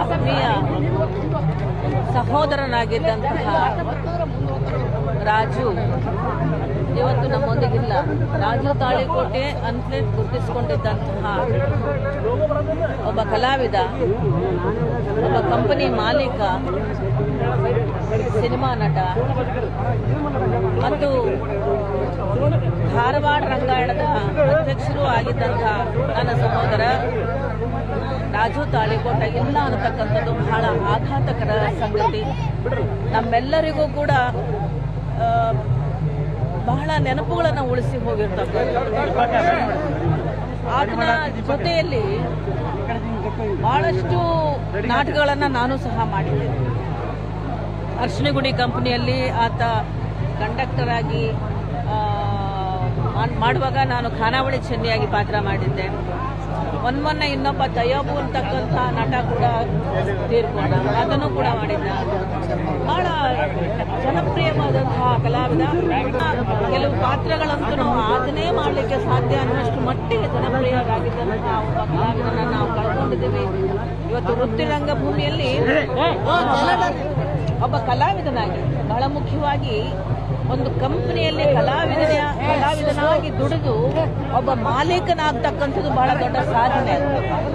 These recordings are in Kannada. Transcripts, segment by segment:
ಆತ್ಮೀಯ ಸಹೋದರನಾಗಿದ್ದಂತಹ ರಾಜು, ಇವತ್ತು ನಮ್ಮೊಂದಿಗಿಲ್ಲ. ರಾಜು ತಾಳಿಕೋಟೆ ಅಂತಲೇ ಗುರುತಿಸಿಕೊಂಡಿದ್ದಂತಹ ಒಬ್ಬ ಕಲಾವಿದ, ಒಬ್ಬ ಕಂಪನಿ ಮಾಲೀಕ, ಸಿನಿಮಾ ನಟ, ಮತ್ತು ಧಾರವಾಡ ರಂಗಾಯಣದ ಅಧ್ಯಕ್ಷರು ಆಗಿದ್ದಂತಹ ನನ್ನ ಸಹೋದರ ರಾಜು ತಾಳಿಕೋಟ. ಇಲ್ಲ ಅನ್ನತಕ್ಕಂಥದ್ದು ಬಹಳ ಆಘಾತಕರ ಸಂಗತಿ. ನಮ್ಮೆಲ್ಲರಿಗೂ ಕೂಡ ಬಹಳ ನೆನಪುಗಳನ್ನು ಉಳಿಸಿ ಹೋಗಿರ್ತಕ್ಕಂಥ ಆತನ ಜೊತೆಯಲ್ಲಿ ಬಹಳಷ್ಟು ನಾಟಕಗಳನ್ನು ನಾನು ಸಹ ಮಾಡಿದ್ದೇನೆ ಅರ್ಶಿನಗುಡಿ ಕಂಪನಿಯಲ್ಲಿ ಆತ ಕಂಡಕ್ಟರ್ ಆಗಿ ಮಾಡುವಾಗ ನಾನು ಖಾನಾವಳಿ ಚೆನ್ನಿಯಾಗಿ ಪಾತ್ರ ಮಾಡಿದ್ದೆ. ಒಂದ್ ಮೊನ್ನೆ ಇನ್ನೊಬ್ಬ ತಯ್ಯಬು ಅಂತಕ್ಕಂಥ ನಟ ಕೂಡ ತೀರ್ಕೊಂಡ. ಅದನ್ನು ಕೂಡ ಮಾಡಿದ್ದ. ಬಹಳ ಜನಪ್ರಿಯವಾದಂತಹ ಕಲಾವಿದ. ಕೆಲವು ಪಾತ್ರಗಳಂತೂ ಅದನ್ನೇ ಮಾಡಲಿಕ್ಕೆ ಸಾಧ್ಯ ಅನ್ನೋಷ್ಟು ಮಟ್ಟಿಗೆ ಜನಪ್ರಿಯರಾಗಿದ್ದಂತಹ ಒಬ್ಬ ಕಲಾವಿದನ ನಾವು ಕಳ್ಕೊಂಡಿದ್ದೀವಿ. ಇವತ್ತು ವೃತ್ತಿ ರಂಗಭೂಮಿಯಲ್ಲಿ ಒಬ್ಬ ಕಲಾವಿದನಾಗಿ, ಬಹಳ ಮುಖ್ಯವಾಗಿ ಒಂದು ಕಂಪನಿಯಲ್ಲಿ ಕಲಾವಿದನ, ಕಲಾವಿದನಾಗಿ ದುಡಿದು ಒಬ್ಬ ಮಾಲೀಕನಾಗ್ತಕ್ಕಂಥದ್ದು ಬಹಳ ದೊಡ್ಡ ಸಾಧನೆ.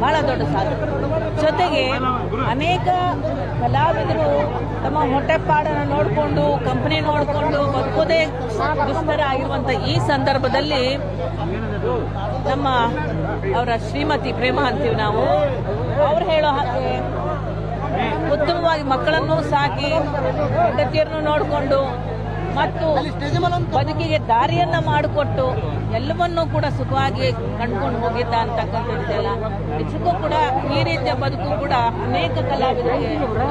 ಬಹಳ ದೊಡ್ಡ ಸಾಧನೆ ಜೊತೆಗೆ ಅನೇಕ ಕಲಾವಿದರು ತಮ್ಮ ಹೊಟ್ಟೆಪಾಡನ ನೋಡಿಕೊಂಡು, ಕಂಪನಿ ನೋಡಿಕೊಂಡು ಬದುಕೋದೇ ದುಸ್ತರ ಆಗಿರುವಂಥ ಈ ಸಂದರ್ಭದಲ್ಲಿ ನಮ್ಮ ಅವರ ಶ್ರೀಮತಿ ಪ್ರೇಮ ಅಂತೀವಿ ನಾವು ಅವ್ರು ಹೇಳೋ ಹಾಗೆ ಮಕ್ಕಳನ್ನು ಸಾಕಿ ಹೆಂಡತಿಯರನ್ನು ನೋಡಿಕೊಂಡು ಮತ್ತು ಬದುಕಿಗೆ ದಾರಿಯನ್ನ ಮಾಡಿಕೊಟ್ಟು ಎಲ್ಲವನ್ನೂ ಕೂಡ ಸುಖವಾಗಿ ಕಂಡ್ಕೊಂಡು ಹೋಗಿದ್ದ ಅಂತಕ್ಕಂಥದ್ದೆಲ್ಲ. ನಿಜಕ್ಕೂ ಕೂಡ ಈ ರೀತಿಯ ಬದುಕು ಕೂಡ ಅನೇಕ ಕಲಾವಿದರಿಗೆ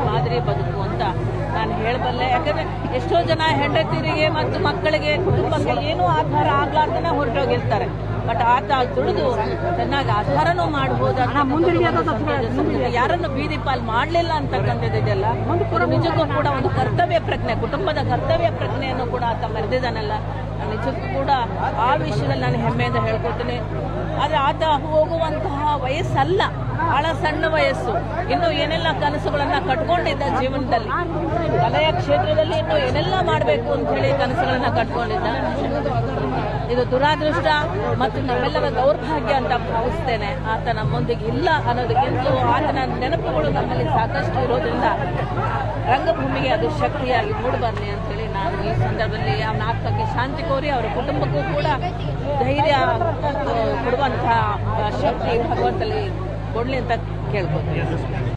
ಮಾದರಿ ಬದುಕು ಅಂತ ನಾನು ಹೇಳಬಲ್ಲೆ. ಯಾಕಂದ್ರೆ ಎಷ್ಟೋ ಜನ ಹೆಂಡತಿಯರಿಗೆ ಮತ್ತು ಮಕ್ಕಳಿಗೆ ಕುಟುಂಬಕ್ಕೆ ಏನೂ ಆಧಾರ ಆಗ್ಲಾರ್ದನೆ ಹೊರಟೋಗಿರ್ತಾರೆ. ಬಟ್ ಆತ ತುಳಿದು ಚೆನ್ನಾಗಿ ಆಧಾರನೂ ಮಾಡಬಹುದು ಯಾರನ್ನು ಬೀದಿ ಪಾಲ್ ಮಾಡಲಿಲ್ಲ ಅಂತಕ್ಕಂಥದ್ದಿದೆಯಲ್ಲ ಇದು ನಿಜಕ್ಕೂ ಕೂಡ ಒಂದು ಕರ್ತವ್ಯ ಪ್ರಜ್ಞೆ ಕುಟುಂಬದ ಕರ್ತವ್ಯ ಪ್ರಜ್ಞೆಯನ್ನು ಕೂಡ ಆತ ಮರೆದಿದ್ದಾನಲ್ಲ ನಾನು ನಿಜಕ್ಕೂ ಕೂಡ ಆ ವಿಷಯದಲ್ಲಿ ನಾನು ಹೆಮ್ಮೆಯಿಂದ ಹೇಳ್ಕೊತೀನಿ ಆದರೆ ಆತ ಹೋಗುವಂತಹ ವಯಸ್ಸಲ್ಲ. ಬಹಳ ಸಣ್ಣ ವಯಸ್ಸು. ಇನ್ನು ಏನೆಲ್ಲ ಕನಸುಗಳನ್ನ ಕಟ್ಕೊಂಡಿದ್ದ ಜೀವನದಲ್ಲಿ? ಕಲೆಯ ಕ್ಷೇತ್ರದಲ್ಲಿ ಇನ್ನು ಏನೆಲ್ಲ ಮಾಡಬೇಕು ಅಂತ ಹೇಳಿ ಕನಸುಗಳನ್ನ ಕಟ್ಕೊಂಡಿದ್ದ? ಇದು ದುರಾದೃಷ್ಟ ಮತ್ತು ನಮ್ಮೆಲ್ಲರ ದೌರ್ಭಾಗ್ಯ ಅಂತ ಭಾವಿಸ್ತೇನೆ. ಆತ ನಮ್ಮೊಂದಿಗೆ ಇಲ್ಲ ಅನ್ನೋದಕ್ಕಿಂತಲೂ ಆತನ ನೆನಪುಗಳು ನಮ್ಮಲ್ಲಿ ಸಾಕಷ್ಟು ಇರೋದ್ರಿಂದ ರಂಗಭೂಮಿಗೆ ಅದು ಶಕ್ತಿಯಾಗಿ ಮೂಡಬರಲಿ ಅಂತೇಳಿ ನಾನು ಈ ಸಂದರ್ಭದಲ್ಲಿ ಅವನ ಆತ್ಮಕ್ಕೆ ಶಾಂತಿ ಕೋರಿ ಅವರ ಕುಟುಂಬಕ್ಕೂ ಕೂಡ ಧೈರ್ಯ ಕೊಡುವಂತಹ ಶಕ್ತಿ ಭಗವಂತಲ್ಲಿ ಕೊಡಲಿ ಅಂತ ಕೇಳ್ಬೋದು